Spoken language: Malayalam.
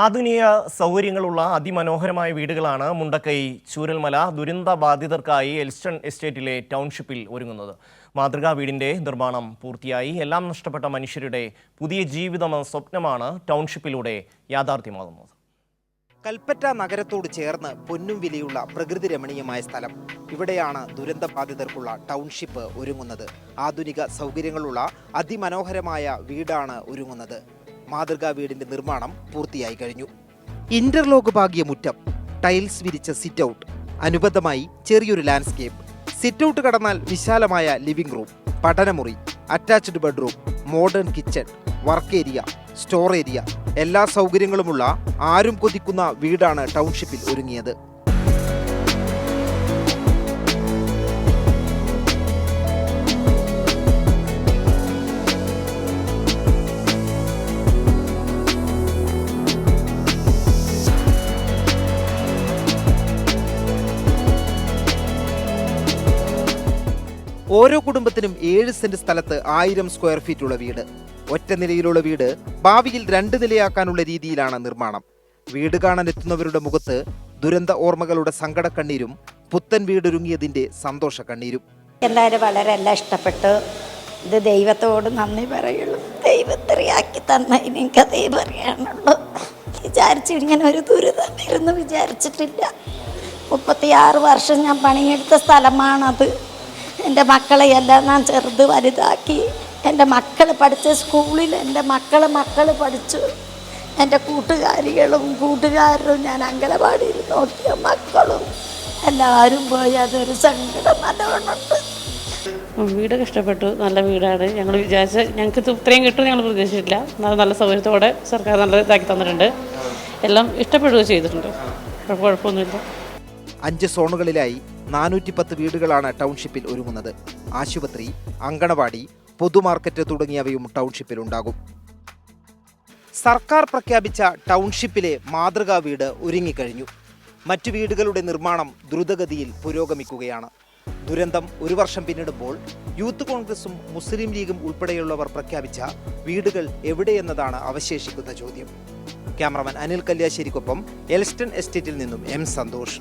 ആധുനിക സൗകര്യങ്ങളുള്ള അതിമനോഹരമായ വീടുകളാണ് മുണ്ടക്കൈ ചൂരൽമല ദുരന്ത ബാധിതർക്കായി എൽസ്റ്റൺ എസ്റ്റേറ്റിലെ ടൗൺഷിപ്പിൽ ഒരുങ്ങുന്നത്. മാതൃകാ വീടിന്റെ നിർമ്മാണം പൂർത്തിയായി. എല്ലാം നഷ്ടപ്പെട്ട മനുഷ്യരുടെ പുതിയ ജീവിതമെന്ന സ്വപ്നമാണ് ടൗൺഷിപ്പിലൂടെ യാഥാർത്ഥ്യമാകുന്നത്. കൽപ്പറ്റ നഗരത്തോട് ചേർന്ന് പൊന്നും വിലയുള്ള പ്രകൃതി രമണീയമായ സ്ഥലം. ഇവിടെയാണ് ദുരന്ത ബാധിതർക്കുള്ള ടൗൺഷിപ്പ് ഒരുങ്ങുന്നത്. ആധുനിക സൗകര്യങ്ങളുള്ള അതിമനോഹരമായ വീടാണ് ഒരുങ്ങുന്നത്. മാതൃകാ വീടിന്റെ നിർമ്മാണം പൂർത്തിയായി കഴിഞ്ഞു. ഇന്റർലോക്ക് പാകിയ മുറ്റം ടൈൽസ് വിരിച്ച സിറ്റ് ഔട്ട് അനുബന്ധമായി ചെറിയൊരു ലാൻഡ്സ്കേപ്പ്. സിറ്റ് ഔട്ട് കടന്നാൽ വിശാലമായ ലിവിംഗ് റൂം പഠനമുറി attached bedroom modern kitchen work area store area. എല്ലാ സൗകര്യങ്ങളുമുള്ള ആരും കൊതിക്കുന്ന വീടാണ് ടൗൺഷിപ്പിൽ ഒരുങ്ങിയത്. ഓരോ കുടുംബത്തിനും ഏഴ് സെന്റ് സ്ഥലത്ത് ആയിരം സ്ക്വയർ ഫീറ്റ് ഉള്ള വീട്. ഒറ്റ നിലയിലുള്ള വീട് ഭാവിയിൽ രണ്ട് നിലയാക്കാനുള്ള രീതിയിലാണ് നിർമ്മാണം. വീട് കാണാനെത്തുന്നവരുടെ മുഖത്ത് ദുരന്ത ഓർമ്മകളുടെ സങ്കടക്കണ്ണീരും പുത്തൻ വീടൊരുങ്ങിയതിന്റെ സന്തോഷ കണ്ണീരും എല്ലാവരും വളരെ എല്ലാം ഇഷ്ടപ്പെട്ടു. ഇത് ദൈവത്തോട് നന്ദി പറയുള്ളൂ. ദൈവത്തിറിയാക്കി എനിക്ക് അതേ പറയാനുള്ളൂ. വിചാരിച്ചു ഇങ്ങനെ ഒരു ദുരിതം വരുന്നു വിചാരിച്ചിട്ടില്ല. മുപ്പത്തിയാറ് വർഷം ഞാൻ പണിയെടുത്ത സ്ഥലമാണത്. എന്റെ മക്കളെ എല്ലാം ഞാൻ ചെറുത് വലുതാക്കി. എന്റെ മക്കൾ പഠിച്ച സ്കൂളിൽ എന്റെ മക്കളെ മക്കൾ പഠിച്ചു. എന്റെ കൂട്ടുകാരികളും കൂട്ടുകാരും ഞാൻ അങ്കലവാടിയിൽ നോക്കിയ മക്കളും. എല്ലാവരും പോയി അതൊരു സങ്കടം നല്ലവണ്ണുണ്ട് വീട് കഷ്ടപ്പെട്ടു. നല്ല വീടാണ്. ഞങ്ങൾ വിചാരിച്ച ഞങ്ങൾക്ക് ഇത്രയും കിട്ടും ഞങ്ങൾ പ്രതീക്ഷിച്ചില്ല. നല്ല നല്ല സൗകര്യത്തോടെ സർക്കാർ നല്ല ഇതാക്കി തന്നിട്ടുണ്ട്. എല്ലാം ഇഷ്ടപ്പെടുകയും ചെയ്തിട്ടുണ്ട്. കുഴപ്പ- കുഴപ്പമൊന്നുമില്ല. അഞ്ച് സോണുകളിലായി നാനൂറ്റി പത്ത് വീടുകളാണ് ടൗൺഷിപ്പിൽ ഒരുങ്ങുന്നത്. ആശുപത്രി അങ്കണവാടി പൊതുമാർക്കറ്റ് തുടങ്ങിയവയും ടൗൺഷിപ്പിൽ ഉണ്ടാകും. സർക്കാർ പ്രഖ്യാപിച്ച ടൗൺഷിപ്പിലെ മാതൃകാ വീട് ഒരുങ്ങിക്കഴിഞ്ഞു. മറ്റു വീടുകളുടെ നിർമ്മാണം ദ്രുതഗതിയിൽ പുരോഗമിക്കുകയാണ്. ദുരന്തം ഒരു വർഷം പിന്നിടുമ്പോൾ യൂത്ത് കോൺഗ്രസും മുസ്ലിം ലീഗും ഉൾപ്പെടെയുള്ളവർ പ്രഖ്യാപിച്ച വീടുകൾ എവിടെയെന്നതാണ് അവശേഷിക്കുന്ന ചോദ്യം. ക്യാമറമാൻ അനിൽ കല്യാശ്ശേരിക്കൊപ്പം എൽസ്റ്റൺ എസ്റ്റേറ്റിൽ നിന്നും എം സന്തോഷ്.